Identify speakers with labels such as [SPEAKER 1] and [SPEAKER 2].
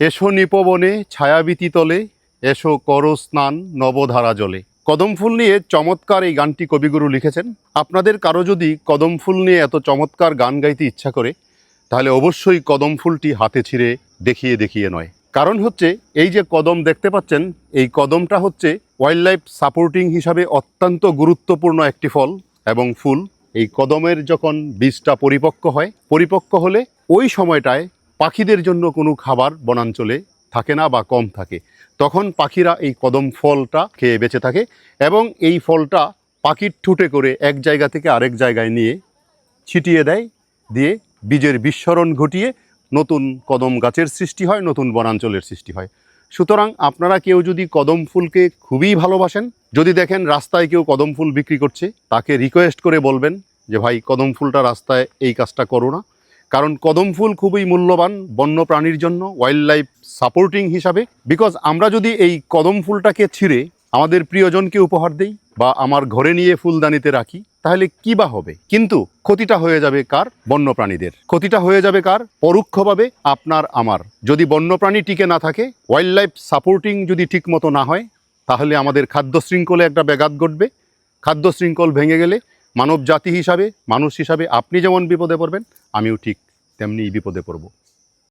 [SPEAKER 1] এসো নিপবনে, ছায়াবীতি তলে, এসো কর স্নান নবধারা জলে। কদম ফুল নিয়ে চমৎকার এই গানটি কবিগুরু লিখেছেন। আপনাদের কারও যদি কদম ফুল নিয়ে এত চমৎকার গান গাইতে ইচ্ছা করে, তাহলে অবশ্যই কদম ফুলটি হাতে ছিঁড়ে দেখিয়ে দেখিয়ে নয়। কারণ হচ্ছে, এই যে কদম দেখতে পাচ্ছেন, এই কদমটা হচ্ছে ওয়াইল্ড লাইফ সাপোর্টিং হিসাবে অত্যন্ত গুরুত্বপূর্ণ একটি ফল এবং ফুল। এই কদমের যখন বীজটা পরিপক্ক হয়, পরিপক্ক হলে ওই সময়টায় পাখিদের জন্য কোনো খাবার বনাঞ্চলে থাকে না বা কম থাকে। তখন পাখিরা এই কদম ফলটা খেয়ে বেঁচে থাকে এবং এই ফলটা পাখির ঠুটে করে এক জায়গা থেকে আরেক জায়গায় নিয়ে ছিটিয়ে দেয়, দিয়ে বীজের বিস্মরণ ঘটিয়ে নতুন কদম গাছের সৃষ্টি হয়, নতুন বনাঞ্চলের সৃষ্টি হয়। সুতরাং আপনারা কেউ যদি কদম ফুলকে খুবই ভালোবাসেন, যদি দেখেন রাস্তায় কেউ কদম ফুল বিক্রি করছে, তাকে রিকোয়েস্ট করে বলবেন যে, ভাই, কদম ফুলটা রাস্তায় এই কাজটা করো না। কারণ কদম ফুল খুবই মূল্যবান বন্য প্রাণীর জন্য ওয়াইল্ড লাইফ সাপোর্টিং হিসাবে। বিকজ আমরা যদি এই কদম ফুলটাকে ছিঁড়ে আমাদের প্রিয়জনকে উপহার দেই বা আমার ঘরে নিয়ে ফুলদানিতে রাখি, তাহলে কি বা হবে? কিন্তু ক্ষতিটা হয়ে যাবে কার? বন্যপ্রাণীদের। ক্ষতিটা হয়ে যাবে কার? পরোক্ষভাবে আপনার, আমার। যদি বন্যপ্রাণী টিকে না থাকে ওয়াইল্ড লাইফ সাপোর্টিং যদি ঠিক মতো না হয়, তাহলে আমাদের খাদ্য শৃঙ্খলে একটা ব্যাঘাত ঘটবে। খাদ্য শৃঙ্খল ভেঙে গেলে মানব জাতি হিসাবে মানুষ হিসাবে আপনি যেমন বিপদে পড়বেন আমিও ঠিক তেমনি বিপদে পড়ব।